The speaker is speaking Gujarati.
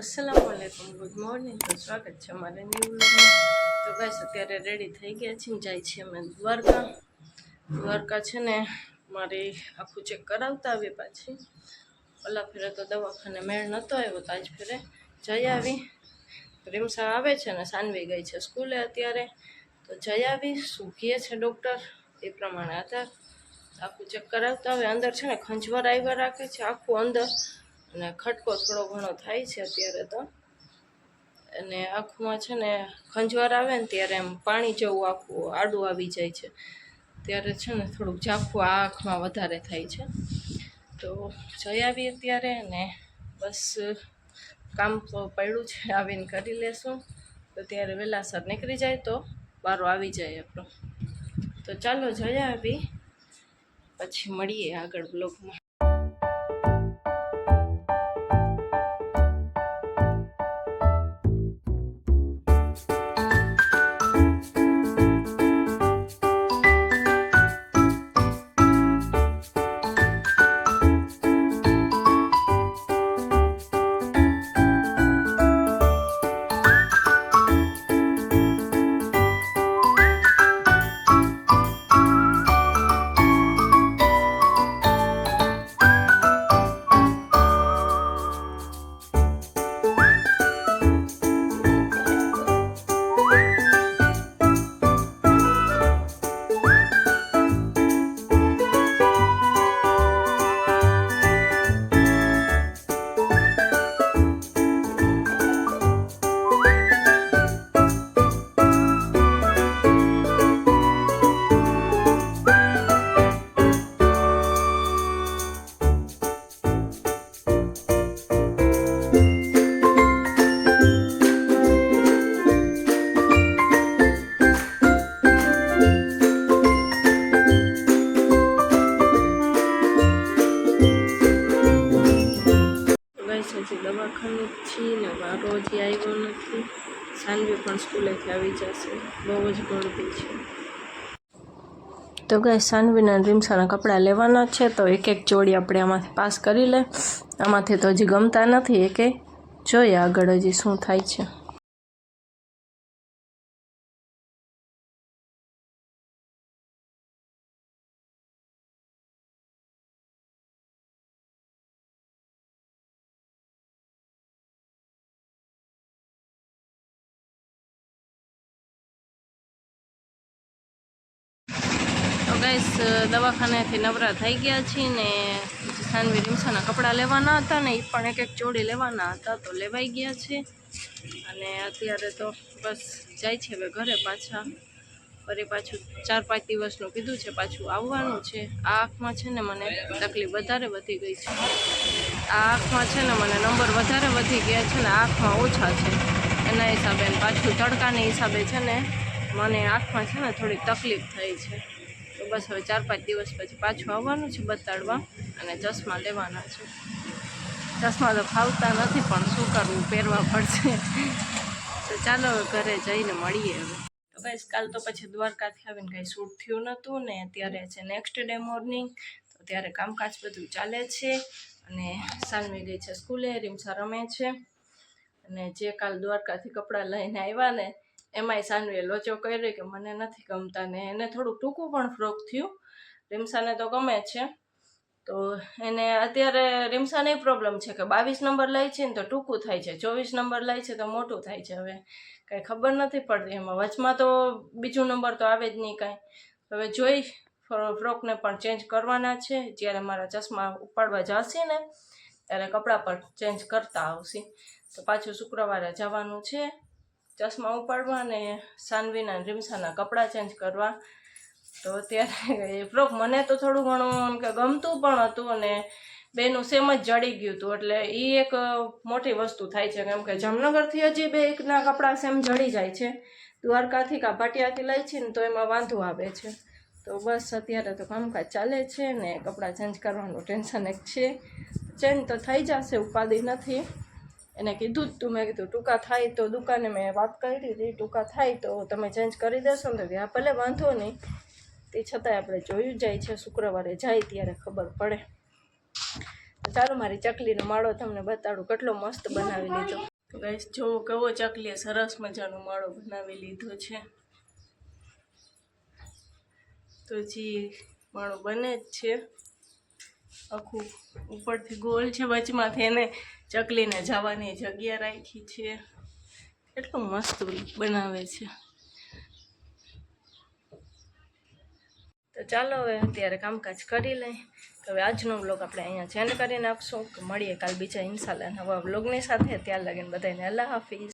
અસલામ વાલેકુમ ગુડ મોર્નિંગ તો સ્વાગત છે અમારે ન્યૂ વ્લોગમાં તો ગાઈસ અત્યારે રેડી થઈ ગયા છીએ જાય છીએ અમે દ્વારકા. દ્વારકા છે ને મારી આખું ચેક કરાવતા આવી પાછી. ઓલા ફેરે તો દવાખાને મેળ નહોતો આવ્યો તો આજ ફેરે જઈ આવી. રીમસા આવે છે ને સાનવી ગઈ છે સ્કૂલે અત્યારે. તો જઈ આવી, શું કહે છે ડૉક્ટર એ પ્રમાણે હતા આખું ચેક કરાવતા હવે અંદર છે ને ખંજવાર આવ્યા રાખે છે આખું અંદર. અને ખટકો થોડો ઘણો થાય છે અત્યારે તો. અને આંખમાં છે ને ખંજવાર આવે ને ત્યારે એમ પાણી જેવું આખું આડું આવી જાય છે. ત્યારે છે ને થોડુંક ઝાંખું આ આંખમાં વધારે થાય છે. તો જઈ આવીએ ત્યારે ને બસ કામ તો પડ્યું છે, આવીને કરી લેશું. તો ત્યારે વહેલાસર નીકળી જાય તો બારો આવી જાય આપણો. તો ચાલો જઈ આવી, પછી મળીએ આગળ બ્લોગમાં છે છીને ને વારો હજી આવ્યો નથી સાંજે પણ સ્કૂલેથી આવી જશે. બહુ જ ગળદી છે. તો ગઈ સાનવીના રીમસાના કપડાં લેવાના છે, તો એક એક જોડી આપણે આમાંથી પાસ કરી લે. આમાંથી તો હજી ગમતા નથી, એકે. જોઈએ આગળ હજી શું થાય છે. ગાઈસ, દવાખાનેથી નવરા થઈ ગયા છીએ ને સાનવી રીમસાના કપડાં લેવાના હતા ને એ પણ એક એક જોડી લેવાના હતા, તો લેવાઈ ગયા છે. અને અત્યારે તો બસ જાય છે હવે ઘરે પાછા. ફરી પાછું ચાર પાંચ દિવસનું કીધું છે, પાછું આવવાનું છે. આ આંખમાં છે ને મને તકલીફ વધારે વધી ગઈ છે. આ આંખમાં છે ને મને નંબર વધારે વધી ગયા છે ને આંખમાં ઓછા છે. એના હિસાબે પાછું તડકાના હિસાબે છે ને મને આંખમાં છે ને થોડીક તકલીફ થઈ છે. બસ હવે ચાર પાંચ દિવસ પછી પાછું આવવાનું છે બતાડવા અને ચશ્મા લેવાના છે. ચશ્મા તો ફાવતા નથી, પણ શું કરવું, પહેરવા પડશે. તો ચાલો ઘરે જઈને મળીએ હવે. તો ગાઈસ કાલ તો પછી દ્વારકાથી આવીને કાંઈ શૂટ થયું નહોતું ને અત્યારે છે નેક્સ્ટ ડે મોર્નિંગ તો ત્યારે કામકાજ બધું ચાલે છે અને સાનવી ગઈ છે સ્કૂલે રીમસા રમે છે. અને જે કાલ દ્વારકાથી કપડાં લઈને આવ્યા ને એમાંય સાનવીએ લોચો કર્યો કે મને નથી ગમતા ને એને થોડુંક ટૂંકું પણ ફ્રોક થયું. રીમસાને તો ગમે છે. તો એને અત્યારે રીમસાને એ પ્રોબ્લેમ છે કે બાવીસ નંબર લે છે ને તો ટૂંકું થાય છે, ચોવીસ નંબર લે છે તો મોટું થાય છે હવે. કાંઈ ખબર નથી પડતી એમાં. વચમાં તો બીજું નંબર તો આવે જ નહીં કાંઈ. હવે જોઈ, ફ્રો- ફ્રોકને પણ ચેન્જ કરવાના છે. જ્યારે મારા ચશ્મા ઉપાડવા જશે ને, ત્યારે કપડાં પર ચેન્જ કરતા આવશે. તો પાછું શુક્રવારે જવાનું છે. ચશ્મા ઉપાડવા અને સાનવીના રીમસાના કપડાં ચેન્જ કરવા. તો ત્યારે એ ફ્રોક મને તો થોડું ઘણું કે ગમતું પણ હતું અને બેનું સેમ જ જડી ગયું હતું. એટલે એ એક મોટી વસ્તુ થાય છે કેમ કે જામનગરથી હજી બે એકના કપડાં સેમ જડી જાય છે. દ્વારકાથી કા ભાટિયાથી લઈ છે ને તો એમાં વાંધો આવે છે. તો બસ અત્યારે તો કામકાજ ચાલે છે ને કપડાં ચેન્જ કરવાનું ટેન્શન એક છે. ચેન્જ તો થઈ જશે, ઉપાધિ નથી. એને કીધું જ તું, મેં કીધું, ટૂંકા થાય તો દુકાને મેં વાત કરી હતી ટૂંકા થાય તો તમે ચેન્જ કરી દેશો ને. તો હા ભલે વાંધો નહીં, તે છતાંય આપણે જોયું જાય છે, શુક્રવારે જાય ત્યારે ખબર પડે. ચાલો મારી ચકલીનો માળો તમને બતાડું, કેટલો મસ્ત બનાવી લીધો. ગાઈસ જો કેવો ચકલીએ સરસ મજાનો માળો બનાવી લીધો છે. તો જી માળો બને જ છે. આખું ઉપરથી ગોલ છે વચમાંથી એને ચકલીને જવાની જગ્યા રાખી છે. એટલું મસ્ત બનાવે છે. તો ચાલો હવે અત્યારે કામકાજ કરી લઈ હવે આજનો બ્લોગ આપણે અહીંયા જેન કરીને આપશું મળીએ કાલ બીજા ઇન્શાલ્લાહ નવા બ્લોગની સાથે. ત્યાં લગીને બધાને અલ્લાહ હાફિઝ.